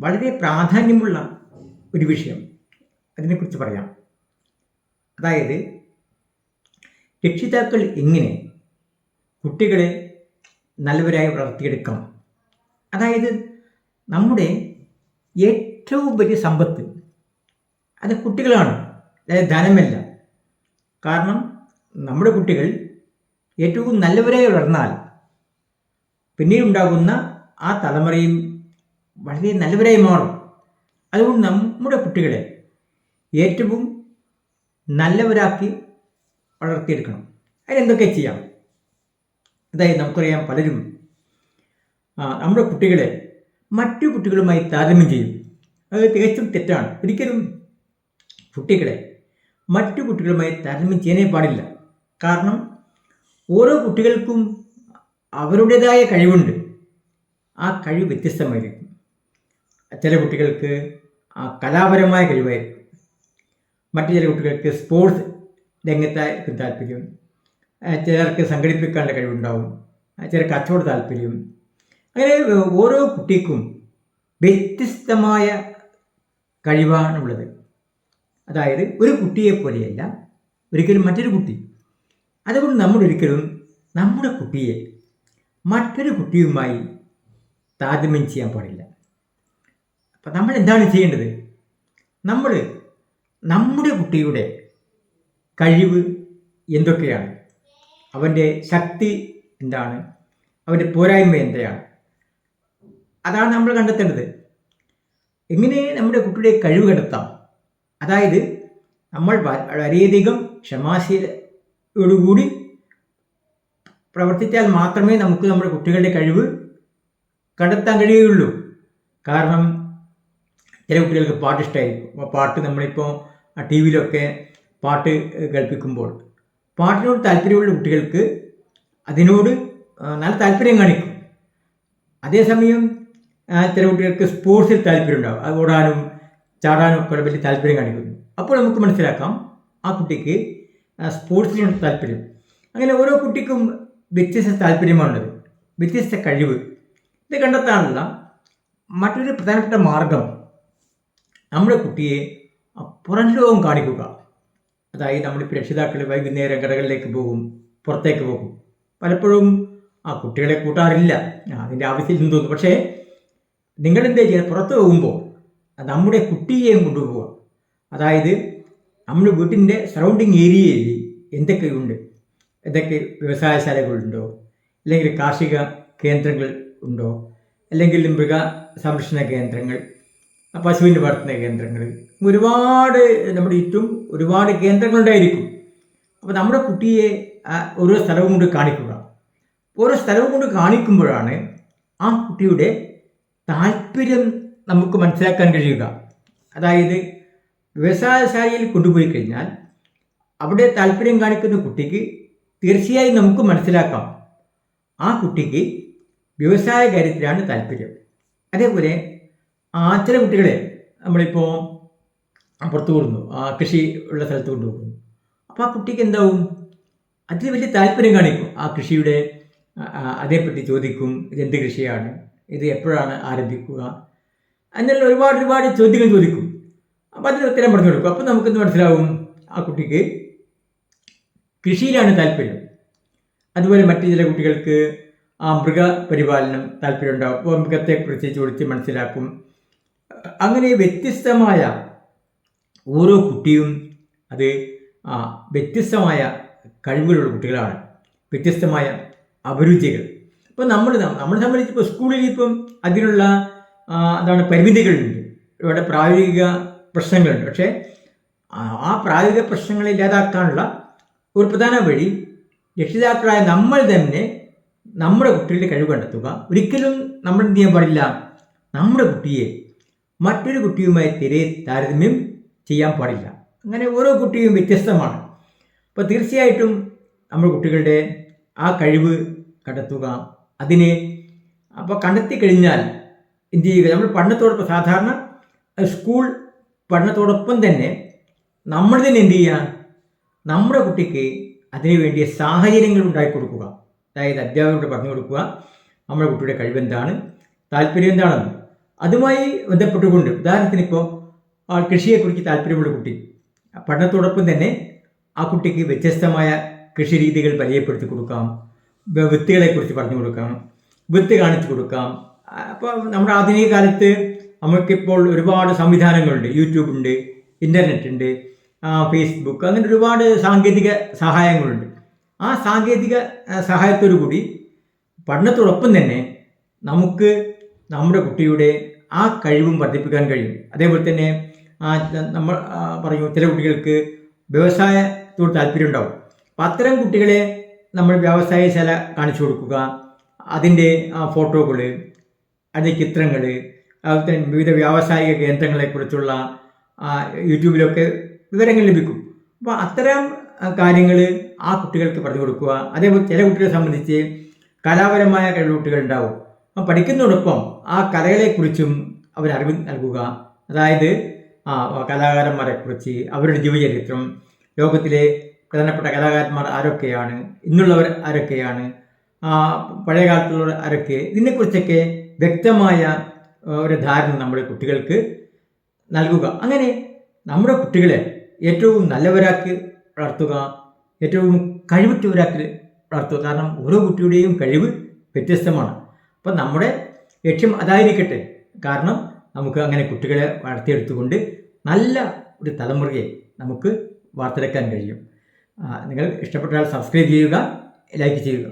വളരെ പ്രാധാന്യമുള്ള ഒരു വിഷയം അതിനെക്കുറിച്ച് പറയാം. അതായത് രക്ഷിതാക്കൾ എങ്ങനെ കുട്ടികളെ നല്ലവരായി വളർത്തിയെടുക്കാം അതായത് നമ്മുടെ ഏറ്റവും വലിയ സമ്പത്ത് അത് കുട്ടികളാണ്. അതായത് ധനമല്ല. കാരണം നമ്മുടെ കുട്ടികൾ ഏറ്റവും നല്ലവരായി വളർന്നാൽ പിന്നീടുണ്ടാകുന്ന ആ തലമുറയും വളരെ നല്ലവരായി മാറും അതുകൊണ്ട് നമ്മുടെ കുട്ടികളെ ഏറ്റവും നല്ലവരാക്കി വളർത്തിയെടുക്കണം. അതിനെന്തൊക്കെ ചെയ്യാം? അതായത് നമുക്കറിയാം പലരും നമ്മുടെ കുട്ടികളെ മറ്റു കുട്ടികളുമായി താരതമ്യം ചെയ്യും. അത് തികച്ചും തെറ്റാണ്. ഒരിക്കലും കുട്ടികളെ മറ്റു കുട്ടികളുമായി താരതമ്യം ചെയ്യാനേ പാടില്ല. കാരണം ഓരോ കുട്ടികൾക്കും അവരുടേതായ കഴിവുണ്ട്. ആ കഴിവ് വ്യത്യസ്തമായിരിക്കും. ചില കുട്ടികൾക്ക് കലാപരമായ കഴിവായിരിക്കും. മറ്റു ചില കുട്ടികൾക്ക് സ്പോർട്സ് രംഗത്തായിരിക്കും താല്പര്യം. ചിലർക്ക് സംഘടിപ്പിക്കാനുള്ള കഴിവുണ്ടാവും. ചില കച്ചവട താല്പര്യം. അങ്ങനെ ഓരോ കുട്ടിക്കും വ്യത്യസ്തമായ കഴിവാണുള്ളത് അതായത് ഒരു കുട്ടിയെ പോലെയല്ല ഒരിക്കലും മറ്റൊരു കുട്ടി. അതുകൊണ്ട് നമ്മൾ ഒരിക്കലും നമ്മുടെ കുട്ടിയെ മറ്റൊരു കുട്ടിയുമായി താരതമ്യം ചെയ്യാൻ പാടില്ല. അപ്പം നമ്മൾ എന്താണ് ചെയ്യേണ്ടത്? നമ്മൾ നമ്മുടെ കുട്ടിയുടെ കഴിവ് എന്തൊക്കെയാണ്? അവന്റെ ശക്തി എന്താണ്? അവന്റെ പോരായ്മ എന്താണ് അതാണ് നമ്മൾ കണ്ടെത്തേണ്ടത്. എങ്ങനെ നമ്മുടെ കുട്ടിയുടെ കഴിവ് കണ്ടെത്താം? അതായത് നമ്മൾ വളരെയധികം ക്ഷമാശീലയോടുകൂടി പ്രവർത്തിച്ചാൽ മാത്രമേ നമുക്ക് നമ്മുടെ കുട്ടികളുടെ കഴിവ് കണ്ടെത്താൻ കഴിയുകയുള്ളൂ. കാരണം ചില കുട്ടികൾക്ക് പാട്ട് ഇഷ്ടമായിരിക്കും പാട്ട് നമ്മളിപ്പോൾ ടി വിയിലൊക്കെ പാട്ട് കേൾപ്പിക്കുമ്പോൾ പാട്ടിനോട് താല്പര്യമുള്ള കുട്ടികൾക്ക് അതിനോട് നല്ല താല്പര്യം കാണിക്കും. അതേസമയം ചില കുട്ടികൾക്ക് സ്പോർട്സിൽ താല്പര്യം ഉണ്ടാവും അത് ഓടാനും ചാടാനും ഒക്കെ വലിയ താല്പര്യം കാണിക്കുന്നു അപ്പോൾ നമുക്ക് മനസ്സിലാക്കാം ആ കുട്ടിക്ക് സ്പോർട്സിനോട് താല്പര്യം. അങ്ങനെ ഓരോ കുട്ടിക്കും വ്യത്യസ്ത താല്പര്യമാണുള്ളത്. വ്യത്യസ്ത കഴിവ്. ഇത് കണ്ടെത്താനുള്ള മറ്റൊരു പ്രധാനപ്പെട്ട മാർഗം നമ്മുടെ കുട്ടിയെ പുറം ലോകം കാണിക്കുക. അതായത് നമ്മളിപ്പോൾ രക്ഷിതാക്കൾ വൈകുന്നേരം കടകളിലേക്ക് പോകും പുറത്തേക്ക് പോകും. പലപ്പോഴും ആ കുട്ടികളെ കൂട്ടാറില്ല. അതിന്റെ ആവശ്യമില്ലെന്ന് തോന്നുന്നു. പക്ഷേ നിങ്ങൾ എന്താ ചെയ്യുക? പുറത്ത് പോകുമ്പോൾ നമ്മുടെ കുട്ടിയെയും കൊണ്ടുപോവുക. അതായത് നമ്മുടെ വീട്ടിന്റെ സറൗണ്ടിങ് ഏരിയയിൽ എന്തൊക്കെയുണ്ട്? എന്തൊക്കെ വ്യവസായശാലകളുണ്ടോ? അല്ലെങ്കിൽ കാർഷിക കേന്ദ്രങ്ങൾ ഉണ്ടോ? അല്ലെങ്കിൽ മൃഗ സംരക്ഷണ കേന്ദ്രങ്ങൾ പശുവിന്റെ വളർത്തുന്ന കേന്ദ്രങ്ങൾ. ഒരുപാട് നമ്മുടെ ചുറ്റും ഒരുപാട് കേന്ദ്രങ്ങളുണ്ടായിരിക്കും. അപ്പോൾ നമ്മുടെ കുട്ടിയെ ഓരോ സ്ഥലവും കൊണ്ട് കാണിക്കുക. ഓരോ സ്ഥലവും കൊണ്ട് കാണിക്കുമ്പോഴാണ് ആ കുട്ടിയുടെ താല്പര്യം നമുക്ക് മനസ്സിലാക്കാൻ കഴിയുക. അതായത് വ്യവസായശാലയിൽ കൊണ്ടുപോയി കഴിഞ്ഞാൽ അവിടെ താല്പര്യം കാണിക്കുന്ന കുട്ടിക്ക് തീർച്ചയായും നമുക്ക് മനസ്സിലാക്കാം. ആ കുട്ടിക്ക് വ്യവസായ കാര്യത്തിലാണ് താല്പര്യം. അതേപോലെ ആ ചില കുട്ടികളെ നമ്മളിപ്പോൾ പുറത്തു കൊടുക്കുന്നു ആ കൃഷി ഉള്ള സ്ഥലത്ത് കൊണ്ടുപോകുന്നു അപ്പോൾ ആ കുട്ടിക്ക് എന്താവും? അതിൽ വലിയ താല്പര്യം കാണിക്കും. ആ കൃഷിയുടെ അതേപ്പറ്റി ചോദിക്കും. ഇതെന്ത് കൃഷിയാണ്? ഇത് എപ്പോഴാണ് ആരംഭിക്കുക? അങ്ങനെയുള്ള ഒരുപാട് ഒരുപാട് ചോദ്യങ്ങൾ ചോദിക്കും. അപ്പോൾ അതിന് ഉത്തരം പറഞ്ഞു കൊടുക്കും. അപ്പോൾ നമുക്കെന്ത് മനസ്സിലാവും? ആ കുട്ടിക്ക് കൃഷിയിലാണ് താല്പര്യം. അതുപോലെ മറ്റു ചില കുട്ടികൾക്ക് ആ മൃഗപരിപാലനം താല്പര്യം ഉണ്ടാകും അപ്പോൾ മൃഗത്തെക്കുറിച്ച് ചോദിച്ച് മനസ്സിലാക്കും. അങ്ങനെ വ്യത്യസ്തമായ ഓരോ കുട്ടിയും അത് വ്യത്യസ്തമായ കഴിവുകളുള്ള കുട്ടികളാണ്. വ്യത്യസ്തമായ അഭിരുചികൾ. ഇപ്പോൾ നമ്മൾ നമ്മൾ സംബന്ധിച്ച് ഇപ്പോൾ സ്കൂളിൽ ഇപ്പം അതിനുള്ള എന്താണ് പരിമിതികളുണ്ട്. ഇവിടെ പ്രായോഗിക പ്രശ്നങ്ങളുണ്ട്. പക്ഷേ ആ- പ്രായോഗിക പ്രശ്നങ്ങളെ ഇല്ലാതാക്കാനുള്ള ഒരു പ്രധാന വഴി രക്ഷിതാക്കളായ നമ്മൾ തന്നെ നമ്മുടെ കുട്ടികളുടെ കഴിവ് കണ്ടെത്തുക. ഒരിക്കലും നമ്മൾ എന്ത് ചെയ്യാൻ പാടില്ല. നമ്മുടെ കുട്ടിയെ മറ്റൊരു കുട്ടിയുമായി തിരെ താരതമ്യം ചെയ്യാൻ പാടില്ല. അങ്ങനെ ഓരോ കുട്ടിയും വ്യത്യസ്തമാണ്. അപ്പോൾ തീർച്ചയായിട്ടും നമ്മൾ കുട്ടികളുടെ ആ കഴിവ് കണ്ടെത്തുക അതിനെ അപ്പോൾ കണ്ടെത്തി കഴിഞ്ഞാൽ എന്ത് ചെയ്യുക നമ്മൾ പഠനത്തോടൊപ്പം സാധാരണ സ്കൂൾ പഠനത്തോടൊപ്പം തന്നെ നമ്മൾ തന്നെ എന്ത് ചെയ്യുക നമ്മുടെ കുട്ടിക്ക് അതിനു വേണ്ടിയ സാഹചര്യങ്ങൾ ഉണ്ടാക്കി കൊടുക്കുക. അതായത് അധ്യാപകരോട് പറഞ്ഞു കൊടുക്കുക നമ്മുടെ കുട്ടിയുടെ കഴിവെന്താണ് താല്പര്യം എന്താണെന്ന്. അതുമായി ബന്ധപ്പെട്ടുകൊണ്ട് ഉദാഹരണത്തിന് ഇപ്പോൾ ആ കൃഷിയെക്കുറിച്ച് താല്പര്യമുള്ള കുട്ടി പഠനത്തോടൊപ്പം തന്നെ ആ കുട്ടിക്ക് വ്യത്യസ്തമായ കൃഷി രീതികൾ പരിചയപ്പെടുത്തി കൊടുക്കാം വിത്തുകളെക്കുറിച്ച് പറഞ്ഞു കൊടുക്കാം വിത്ത് കാണിച്ചു കൊടുക്കാം. അപ്പോൾ നമ്മുടെ ആധുനിക കാലത്ത് നമുക്കിപ്പോൾ ഒരുപാട് സംവിധാനങ്ങളുണ്ട്. യൂട്യൂബ് ഉണ്ട് ഇന്റർനെറ്റ് ഉണ്ട് ഫേസ്ബുക്ക് അങ്ങനെ ഒരുപാട് സാങ്കേതിക സഹായങ്ങളുണ്ട്. ആ സാങ്കേതിക സഹായത്തോടു കൂടി പഠനത്തോടൊപ്പം തന്നെ നമുക്ക് നമ്മുടെ കുട്ടിയുടെ ആ കഴിവും വർദ്ധിപ്പിക്കാൻ കഴിയും. അതേപോലെ തന്നെ നമ്മൾ പറയും ചില കുട്ടികൾക്ക് വ്യവസായത്തോട് താല്പര്യം ഉണ്ടാവും. അപ്പം അത്തരം കുട്ടികളെ നമ്മൾ വ്യവസായശാല കാണിച്ചു കൊടുക്കുക അതിന്റെ ഫോട്ടോകൾ അതിന്റെ ചിത്രങ്ങൾ അതുപോലെ തന്നെ വിവിധ വ്യാവസായിക കേന്ദ്രങ്ങളെക്കുറിച്ചുള്ള യൂട്യൂബിലൊക്കെ വിവരങ്ങൾ ലഭിക്കും. അപ്പോൾ അത്തരം കാര്യങ്ങൾ ആ കുട്ടികൾക്ക് പറഞ്ഞു കൊടുക്കുക. അതേപോലെ ചില കുട്ടികളെ സംബന്ധിച്ച് കലാപരമായ കഴിവ് കുട്ടികളുണ്ടാവും. അപ്പം പഠിക്കുന്നതോടൊപ്പം ആ കലകളെക്കുറിച്ചും അവർ അറിവ് നൽകുക. അതായത് ആ കലാകാരന്മാരെക്കുറിച്ച് അവരുടെ ജീവചരിത്രം ലോകത്തിലെ പ്രധാനപ്പെട്ട കലാകാരന്മാർ ആരൊക്കെയാണ് ഇന്നുള്ളവർ ആരൊക്കെയാണ് പഴയ കാലത്തുള്ളവർ ആരൊക്കെ ഇതിനെക്കുറിച്ചൊക്കെ വ്യക്തമായ ഒരു ധാരണ നമ്മുടെ കുട്ടികൾക്ക് നൽകുക. അങ്ങനെ നമ്മുടെ കുട്ടികളെ ഏറ്റവും നല്ലവരാക്കി വളർത്തുക ഏറ്റവും കഴിവുറ്റവരാക്കി വളർത്തുക. കാരണം ഓരോ കുട്ടിയുടെയും കഴിവ് വ്യത്യസ്തമാണ്. അപ്പം നമ്മുടെ ലക്ഷ്യം അതായിരിക്കട്ടെ. കാരണം നമുക്ക് അങ്ങനെ കുട്ടികളെ വളർത്തിയെടുത്തുകൊണ്ട് നല്ല ഒരു തലമുറയെ നമുക്ക് വാർത്തെടുക്കാൻ കഴിയും. നിങ്ങൾ ഇഷ്ടപ്പെട്ടാൽ സബ്സ്ക്രൈബ് ചെയ്യുക ലൈക്ക് ചെയ്യുക.